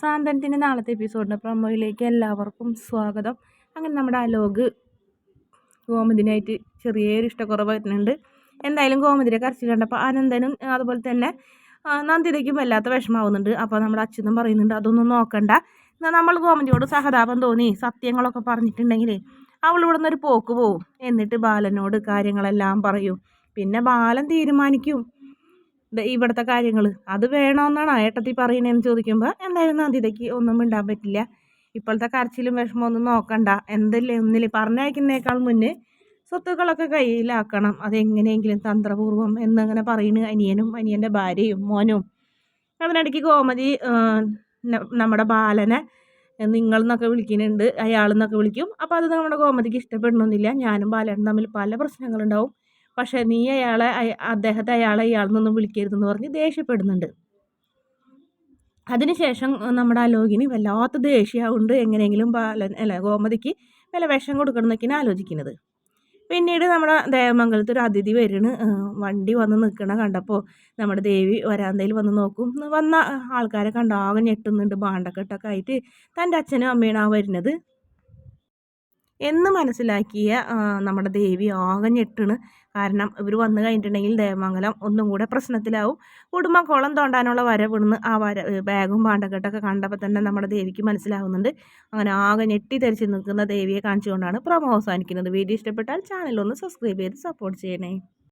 സാന്ത്വനത്തിന്റെ നാളത്തെ എപ്പിസോഡിന്റെ പ്രൊമോയിലേക്ക് എല്ലാവർക്കും സ്വാഗതം. അങ്ങനെ നമ്മുടെ അലോക് ഗോമതിനായിട്ട് ചെറിയൊരു ഇഷ്ടക്കുറവ് വരുന്നുണ്ട്. എന്തായാലും ഗോമതിരെ കരച്ചിൽ കണ്ടപ്പോൾ അനന്തനും അതുപോലെ തന്നെ നന്ദിതയ്ക്കും വല്ലാത്ത വിഷമാവുന്നുണ്ട് അപ്പോൾ നമ്മുടെ അച്ഛനും പറയുന്നുണ്ട് അതൊന്നും നോക്കണ്ട. നമ്മൾ ഗോമതിയോട് സഹതാപം തോന്നി സത്യങ്ങളൊക്കെ പറഞ്ഞിട്ടുണ്ടെങ്കിൽ അവൾ ഇവിടെ നിന്നൊരു പോക്ക് പോവും. എന്നിട്ട് ബാലനോട് കാര്യങ്ങളെല്ലാം പറയും. പിന്നെ ബാലൻ തീരുമാനിക്കും. ഇവിടുത്തെ കാര്യങ്ങൾ അത് വേണമെന്നാണ് ഏട്ടത്തി പറയുന്നതെന്ന് ചോദിക്കുമ്പോൾ എന്തായാലും നന്ദിതയ്ക്ക് ഒന്നും മിണ്ടാൻ പറ്റില്ല. ഇപ്പോഴത്തെ കരച്ചിലും വിഷമമൊന്നും നോക്കണ്ട. എന്തല്ലേ ഒന്നിൽ പറഞ്ഞയക്കുന്നേക്കാൾ മുന്നേ സ്വത്തുക്കളൊക്കെ കയ്യിലാക്കണം. അതെങ്ങനെയെങ്കിലും തന്ത്രപൂർവം എന്നങ്ങനെ പറയുന്നു അനിയനും അനിയന്റെ ഭാര്യയും മോനും. അതിനിടയ്ക്ക് ഗോമതി നമ്മുടെ ബാലനെ നിങ്ങൾ എന്നൊക്കെ വിളിക്കുന്നുണ്ട്. അയാളെന്നൊക്കെ വിളിക്കും. അപ്പോൾ അത് നമ്മുടെ ഗോമതിക്ക് ഇഷ്ടപ്പെടണമെന്നില്ല. ഞാനും ബാലനും തമ്മിൽ പല പ്രശ്നങ്ങളുണ്ടാവും. പക്ഷേ നീ അയാളെ അദ്ദേഹത്തെ അയാളെ ഇയാളിൽ നിന്നും വിളിക്കരുതെന്ന് പറഞ്ഞ് ദേഷ്യപ്പെടുന്നുണ്ട്. അതിനുശേഷം നമ്മുടെ ആലോകിനി വല്ലാത്ത ദേഷ്യമുണ്ട് എങ്ങനെയെങ്കിലും ബാലൻ അല്ല ഗോമതിക്ക് വില വിഷം കൊടുക്കണം എന്നൊക്കെയാണ് ആലോചിക്കുന്നത്. പിന്നീട് നമ്മുടെ ദേവമംഗലത്ത് ഒരു അതിഥി വരുന്ന. വണ്ടി വന്ന് നിൽക്കണ കണ്ടപ്പോൾ നമ്മുടെ ദേവി വരാന്തയിൽ വന്ന് നോക്കും. വന്ന ആൾക്കാരെ കണ്ടാകെ ഞെട്ടുന്നുണ്ട്. ബാണ്ടക്കെട്ടൊക്കെ ആയിട്ട് തന്റെ അച്ഛനും അമ്മയാണ് ആ വരുന്നത്. എന്ന് മനസ്സിലാക്കിയ നമ്മുടെ ദേവി ആകെ ഞെട്ടണ്. കാരണം ഇവർ വന്നു കഴിഞ്ഞിട്ടുണ്ടെങ്കിൽ ദേവമംഗലം ഒന്നും കൂടെ പ്രശ്നത്തിലാവും. കുടുംബം കുളം തോണ്ടാനുള്ള വരവിടുന്ന് ആ വര ബാഗും പാണ്ടക്കെട്ടൊക്കെ കണ്ടപ്പോൾ തന്നെ നമ്മുടെ ദേവിക്ക് മനസ്സിലാവുന്നുണ്ട്. അങ്ങനെ ആകെ ഞെട്ടി ധരിച്ച് നിൽക്കുന്ന ദേവിയെ കാണിച്ചുകൊണ്ടാണ് പ്രമോ അവസാനിക്കുന്നത്. വീഡിയോ ഇഷ്ടപ്പെട്ടാൽ ചാനൽ ഒന്ന് സബ്സ്ക്രൈബ് ചെയ്ത് സപ്പോർട്ട് ചെയ്യണേ.